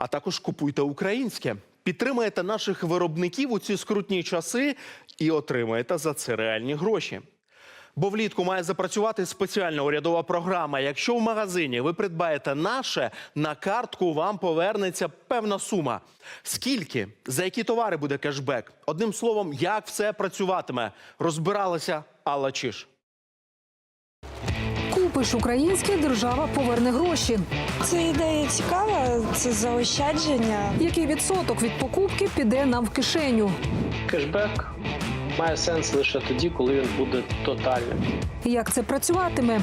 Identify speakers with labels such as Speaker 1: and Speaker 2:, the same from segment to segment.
Speaker 1: а також купуйте українське. Підтримаєте наших виробників у ці скрутні часи і отримаєте за це реальні гроші. Бо влітку має запрацювати спеціальна урядова програма. Якщо в магазині ви придбаєте наше, на картку вам повернеться певна сума. Скільки за які товари буде кешбек? Одним словом, як все працюватиме, розбиралася Алла Чиш.
Speaker 2: Купиш українське, держава поверне гроші.
Speaker 3: Це ідея цікава, це заощадження.
Speaker 2: Який відсоток від покупки піде нам в кишеню?
Speaker 4: Кешбек має сенс лише тоді, коли він буде тотальним.
Speaker 2: Як це працюватиме?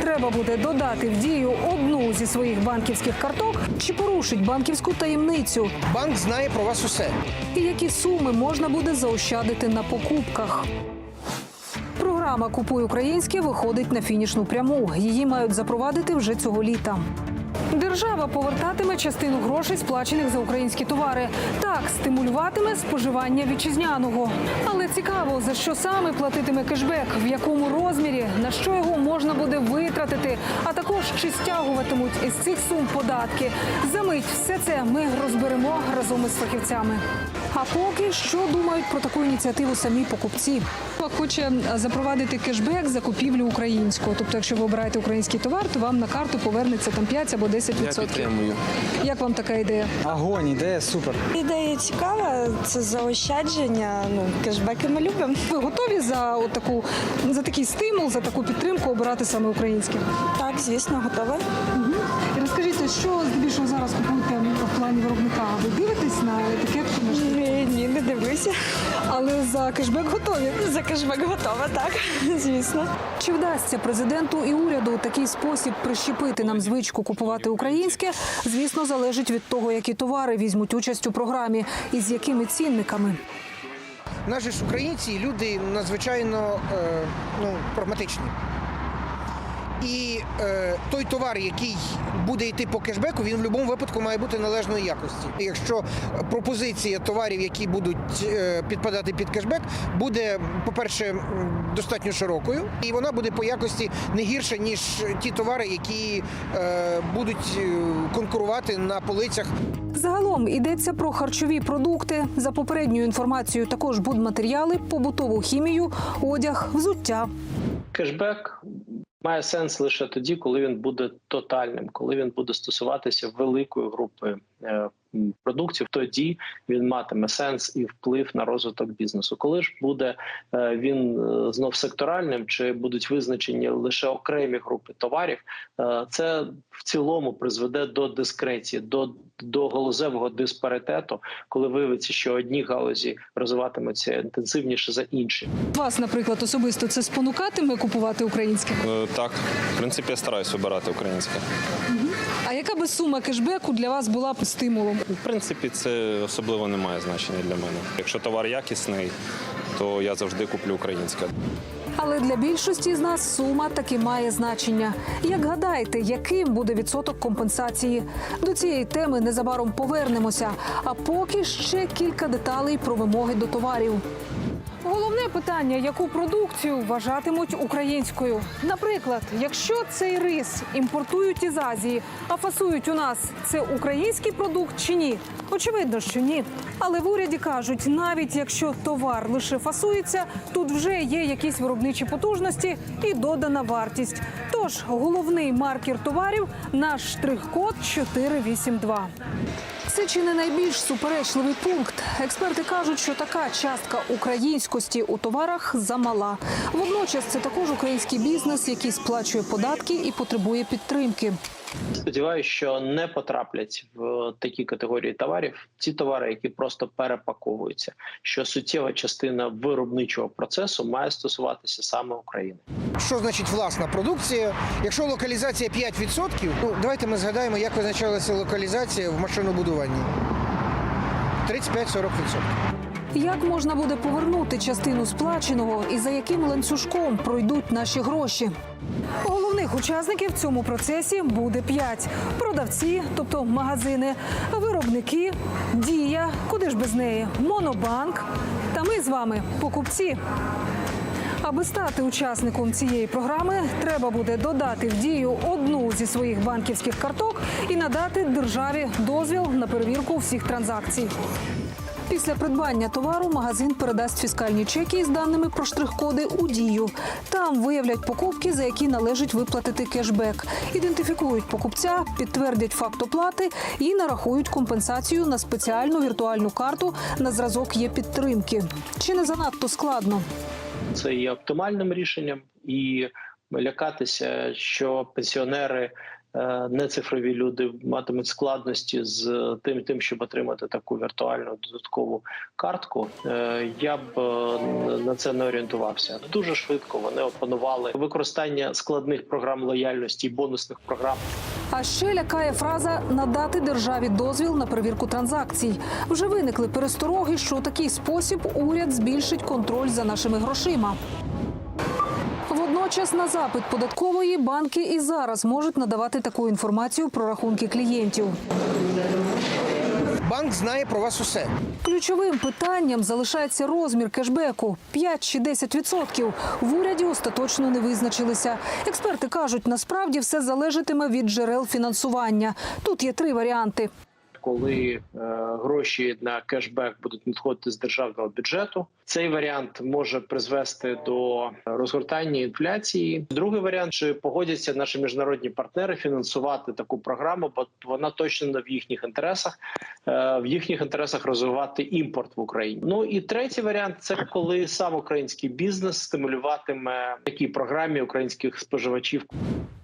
Speaker 2: Треба буде додати в дію одну зі своїх банківських карток чи порушить банківську таємницю.
Speaker 5: Банк знає про вас усе.
Speaker 2: І які суми можна буде заощадити на покупках? Програма Купуй українське виходить на фінішну пряму. Її мають запровадити вже цього літа. Держава повертатиме частину грошей, сплачених за українські товари. Так стимулюватиме споживання вітчизняного. Але цікаво, за що саме платитиме кешбек, в якому розмірі, на що його можна буде витратити, а також чи стягуватимуть із цих сум податки. Замить все це ми розберемо разом із фахівцями. А поки що думають про таку ініціативу самі покупці. Хоче запровадити кешбек за купівлю українського. Тобто, якщо ви обираєте український товар, то вам на карту повернеться там 5 або 10%.
Speaker 6: Я підтримую.
Speaker 2: Як вам така ідея?
Speaker 5: Огонь, ідея супер.
Speaker 3: Ідея цікава, це заощадження. Ну, кешбеки ми любимо.
Speaker 2: Ви готові за таку за такий стимул, за таку підтримку обирати саме українське?
Speaker 3: Так, звісно, готова.
Speaker 2: І розкажіть, що здебільшого зараз купуєте плані виробника? Ви дивитесь на етикетку,
Speaker 3: Ні, ні, не дивлюся.
Speaker 2: але за кешбек готові.
Speaker 3: За кешбек готова, так, звісно.
Speaker 2: Чи вдасться президенту і уряду у такий спосіб прищепити нам звичку купувати українське? Звісно, залежить від того, які товари візьмуть участь у програмі і з якими цінниками.
Speaker 5: Наші ж українці люди надзвичайно е, ну, прагматичні. І е, той товар, який буде йти по кешбеку, він в будь-якому випадку має бути належної якості. Якщо пропозиція товарів, які будуть е, підпадати під кешбек, буде, по-перше, достатньо широкою, і вона буде по якості не гірша, ніж ті товари, які е, будуть е, конкурувати на полицях
Speaker 2: Загалом йдеться про харчові продукти. За попередньою інформацією, також будматеріали, побутову хімію, одяг, взуття.
Speaker 4: Кешбек має сенс лише тоді, коли він буде тотальним, коли він буде стосуватися великої групи е, продуктів. Тоді він матиме сенс і вплив на розвиток бізнесу. Коли ж буде е, він е, знов секторальним, чи будуть визначені лише окремі групи товарів, е, це в цілому призведе до дискреції, до до галузевого диспаритету, коли виявиться, що одні галузі розвиватимуться інтенсивніше за інші.
Speaker 2: Вас, наприклад, особисто це спонукатиме купувати українське.
Speaker 6: Так, в принципі, я стараюсь вибирати українське.
Speaker 2: А яка би сума кешбеку для вас була б стимулом?
Speaker 6: В принципі, це особливо не має значення для мене. Якщо товар якісний, то я завжди куплю українське.
Speaker 2: Але для більшості з нас сума таки має значення. Як гадаєте, яким буде відсоток компенсації? До цієї теми незабаром повернемося. А поки ще кілька деталей про вимоги до товарів. Головне питання: яку продукцію вважатимуть українською? Наприклад, якщо цей рис імпортують із Азії, а фасують у нас, це український продукт чи ні? Очевидно, що ні. Але в уряді кажуть, навіть якщо товар лише фасується, тут вже є якісь виробничі потужності і додана вартість. Тож головний маркер товарів наш штрих-код 482. Це чи не найбільш суперечливий пункт. Експерти кажуть, що така частка українськості у товарах замала. Водночас це також український бізнес, який сплачує податки і потребує підтримки.
Speaker 4: Сподіваюся, що не потраплять в такі категорії товарів ті товари, які просто перепаковуються. Що суттєва частина виробничого процесу має стосуватися саме України.
Speaker 5: Що значить власна продукція? Якщо локалізація 5%, ну давайте ми згадаємо, як визначалася локалізація в машинобудуванні. 35-40%.
Speaker 2: Як можна буде повернути частину сплаченого і за яким ланцюжком пройдуть наші гроші? Головних учасників в цьому процесі буде п'ять: продавці, тобто магазини, виробники, дія, куди ж без неї, монобанк. Та ми з вами покупці. Аби стати учасником цієї програми, треба буде додати в дію одну зі своїх банківських карток і надати державі дозвіл на перевірку всіх транзакцій. Після придбання товару магазин передасть фіскальні чеки з даними про штрих-коди у дію. Там виявлять покупки, за які належить виплатити кешбек. Ідентифікують покупця, підтвердять факт оплати і нарахують компенсацію на спеціальну віртуальну карту на зразок є підтримки. Чи не занадто складно?
Speaker 4: Це є оптимальним рішенням, і лякатися, що пенсіонери. Е, Не цифрові люди матимуть складності з тим, тим, щоб отримати таку віртуальну додаткову картку. е, Я б е, на це не орієнтувався. Дуже швидко вони опанували використання складних програм лояльності і бонусних програм.
Speaker 2: А ще лякає фраза надати державі дозвіл на перевірку транзакцій. Вже виникли перестороги, що у такий спосіб уряд збільшить контроль за нашими грошима. Водночас на запит податкової банки і зараз можуть надавати таку інформацію про рахунки клієнтів.
Speaker 5: Банк знає про вас усе.
Speaker 2: Ключовим питанням залишається розмір кешбеку 5 чи 10 відсотків. В уряді остаточно не визначилися. Експерти кажуть, насправді все залежатиме від джерел фінансування. Тут є три варіанти.
Speaker 4: Коли е, гроші на кешбек будуть надходити з державного бюджету. Цей варіант може призвести до розгортання інфляції. Другий варіант чи погодяться наші міжнародні партнери фінансувати таку програму, бо вона точно не в їхніх інтересах. Е, в їхніх інтересах розвивати імпорт в Україні. Ну і третій варіант це коли сам український бізнес стимулюватиме такій програмі українських споживачів.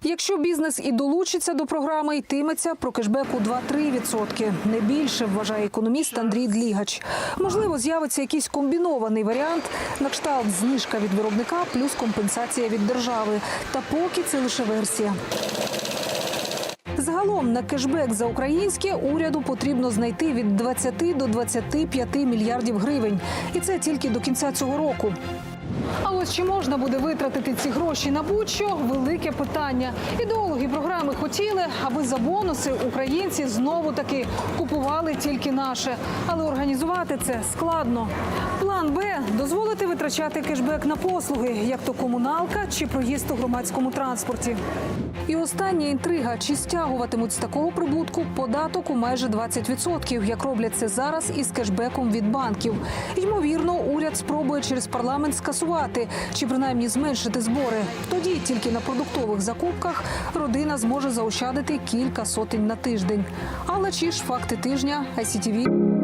Speaker 2: Якщо бізнес і долучиться до програми, йтиметься про кешбек у 2-3 відсотки. Не більше вважає економіст Андрій Длігач. Можливо, з'явиться якийсь комбінований варіант на кшталт знижка від виробника плюс компенсація від держави. Та поки це лише версія. Загалом на кешбек за українське уряду потрібно знайти від 20 до 25 мільярдів гривень, і це тільки до кінця цього року. А ось чи можна буде витратити ці гроші на будь-що – велике питання. Ідеологи програми хотіли, аби за бонуси українці знову таки купували тільки наше. Але організувати це складно. План Б дозволити витрачати кешбек на послуги, як то комуналка чи проїзд у громадському транспорті. І остання інтрига: чи стягуватимуть з такого прибутку податок у майже 20%, як роблять це зараз із кешбеком від банків. Ймовірно, уряд спробує через парламент скасувати чи принаймні зменшити збори. Тоді тільки на продуктових закупках родина зможе заощадити кілька сотень на тиждень. Але чи ж факти тижня ICTV.